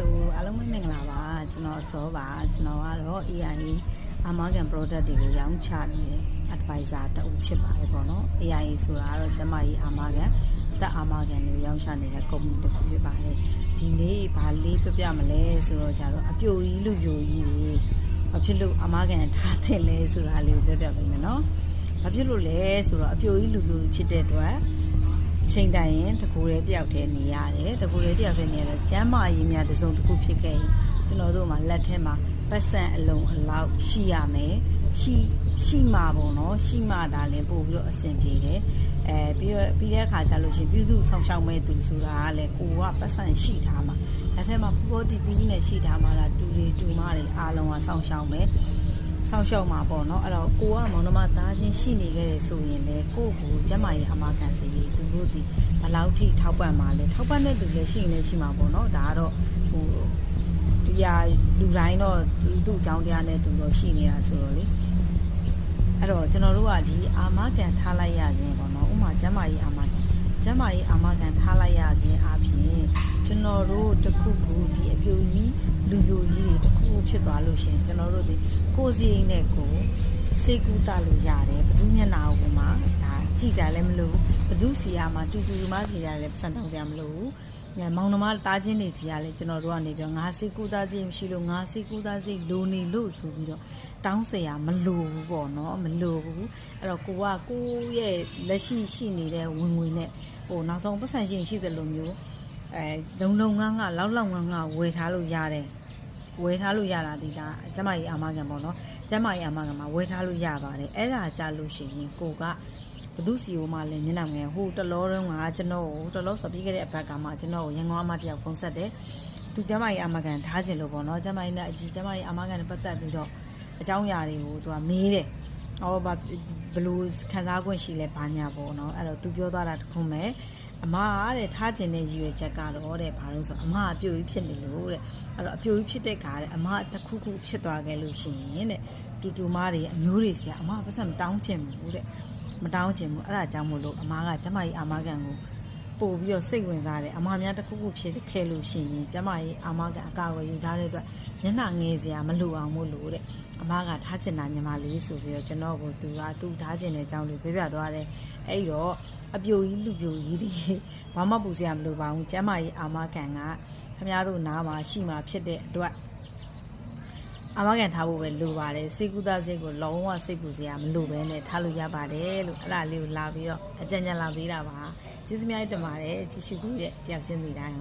Hello အားလုံးပဲမင်္ဂလာပါကျွန်တော်စောပါကျွန်တော်ကတော့ AIA Amagan product တွေကိုရောင်းချနေတဲ့ advisor တအုပ်ဖြစ်ပါတယ်ပေါ့နော် AIA ဆိုတာကတော့ကျမကြီး Amagan တက် Amagan တွေကိုရောင်းချနေတဲ့ company တစ်ခုဖြစ်ပါတယ်ဒီနေ့ဘာလေးပြပြမလဲဆိုတော့ကြတော့အပြိုကြီးလူပြိုကြီးတွေဘာဖြစ်လို့ Amagan ထားတင်လဲဆိုတာလေးကိုပြပြပေးမယ်နော်ဘာဖြစ်လို့လဲဆိုတော့အပြိုကြီးလူပြိုကြီးဖြစ်တဲ့အတွက်အ ချိန်တိုင်ရင်တကူရဲတယောက်တည်းနေရတယ်တကူရဲတယောက်တည်းနေရတော့ကျမ်းမာရေးများတစ်စုံတစ်ခုဖြစ်ခဲ့ရင်ကျွန်တော်တို့မှာလက်ထဲမှာပတ်စံအလုံးအလောက်ရှိရမယ်ရှိရှိမှာပေါ့နော်ရှိမှဒါလည်းပို့ပြီးတော့အဆင်ပြေတယ်အဲပြီးတော့ပြီးတဲ့အခါကျလို့ရှိရင်ပြုစုဆောင်ရှောက်မဲ့သူဆိုတာကလည်းကိုကပတ်စံရှိထားမှာလက်ထဲမှာပို့တီတီနဲ့ရှိထားမှာလားတူရီတူမတွေအားလုံးကဆောင်ရှောက်မယ် စောင့်ရှောက်မှာပေါ့နော်အဲ့တော့ကိုကမောင်နှမသားချင်းရှိနေခဲ့တယ်ဆိုရင်လည်းကိုယ့်ကိုကျမရဲ့အမခံစီရေးသူတို့ဒီဘယ်လောက်ထိထောက်ပံ့မှာလဲထောက်ပံ့တဲ့သူလည်းရှိရင်လည်းရှိမှာပေါ့နော်ဒါကတော့ဟိုတရားလူတိုင်းတော့သူသူ့အကြောင်းတရားနဲ့သူတော့ရှိနေတာဆိုတော့လေအဲ့တော့ကျွန်တော်တို့ကဒီအာမခံထားလိုက်ရခြင်းပေါ့နော်ဥမာကျမကြီးအာမခံကျမကြီးအာမခံထားလိုက်ရခြင်းအပြင်ကျွန် တော်တို့တစ်ခုခုဒီအပြိုကြီးလူပြိုကြီးတွေတစ်ခုခုဖြစ်သွားလို့ရှရင်ကျွန်တော်တို့ဒီကိုယ်စီရင်နဲ့ကိုယ်စိတ်ကူးတလို့ရတယ်ဘယ်သူမျက်နှာကိုမှဒါကြည့်စရာလည်းမလိုဘူးဘယ်သူစီရမှာတူတူမစီရလည်းပတ်စံတောင်းစရာမလိုဘူးညမောင်နှမတားချင်းနေစီရလဲကျွန်တော်တို့ကနေပြောငါစိတ်ကူးသားစိတ်မရှိလို့ငါစိတ်ကူးသားစိတ်လိုနေလို့ဆိုပြီးတော့တောင်းစရာမလိုဘူးပေါ့နော်မလိုဘူးအဲ့တော့ကိုကကိုရဲ့လက်ရှိရှိနေတဲ့ဝင်ငွေနဲ့ဟိုနောက်ဆုံးပတ်စံရှင်ရှိသလိုမျိုး အဲလုံလုံငန်းငါလောက်လောက်ငန်းငါဝယ်ထားလို့ရတယ်ဝယ်ထားလို့ရတာဒီဒါကျမကြီးအာမခံပေါ့နော်ကျမကြီးအာမခံမှာဝယ်ထားလို့ရပါတယ်အဲ့ဒါကြလို့ရှိရင်ကိုကဘသူစီဟိုမှလည်းမျက်နှာငယ်ဟိုတလောတုန်းကကျွန်တော်ကိုတလောဆိုပြီးခဲ့တဲ့အပတ်ကမှကျွန်တော်ကိုရန်ကုန်အမတယောက်ဖုန်းဆက်တယ်သူကျမကြီးအာမခံထားခြင်းလို့ပေါ့နော်ကျမကြီးနဲ့အကြီးကျမကြီးအာမခံနဲ့ပတ်သက်ပြီးတော့အကြောင်းအရာတွေကိုသူကမေးတယ် ဟောဘာဘလို့ခံစား권ရှိလဲဘာညာပေါ့နော်အဲ့တော့သူပြောသွားတာတခုမဲ့အမကတဲ့ထားခြင်းတဲ့ရည်ရွယ်ချက်ကတော့တဲ့ဘာလို့ဆိုအမအပြိုကြီးဖြစ်နေလို့တဲ့အဲ့တော့အပြိုကြီးဖြစ်တဲ့ခါတဲ့အမတစ်ခုခုဖြစ်သွားခဲ့လို့ရှိရင်တဲ့တူတူမတွေအမျိုးတွေစီကအမပတ်စံမတောင်းချင်ဘူးတဲ့မတောင်းချင်ဘူးအဲ့ဒါကြောင့်မို့လို့အမကကျမကြီးအာမခံကို ပို့ပြီးတော့စိတ်ဝင်စားတယ်အမများတစ်ခုခုဖြစ်ခဲ့လို့ရှိရင်ကျမကြီးအာမခံအကာအကွယ်ယူထားတဲ့အတွက်မျက်နှာငယ်စရာမလိုအောင်မို့လို့တဲ့အမကထားချင်တာညီမလေးဆိုပြီးတော့ကျွန်တော်ကိုသူကသူ့ထားချင်တဲ့အကြောင်းလေးပြပြသွားတယ်အဲ့တော့အပြိုကြီးလူပြိုကြီးတွေဘာမှပူစရာမလိုပါဘူးကျမကြီးအာမခံကခင်ဗျားတို့နားမှာရှိမှာဖြစ်တဲ့အတွက် အာမခံထားဖို့ပဲလိုပါတယ်စိတ်ကူးသားစိတ်ကိုလုံးဝစိတ်ပူစရာမလိုပဲနဲ့ထားလို့ရပါတယ်လို့အဲ့ဒါလေးကိုလာပြီးတော့အကြံဉာဏ်လာပေးတာပါကျေးဇူးများတင်ပါတယ်ကြည့်ရှုပြီးတဲ့တယောက်ချင်းစီတိုင်း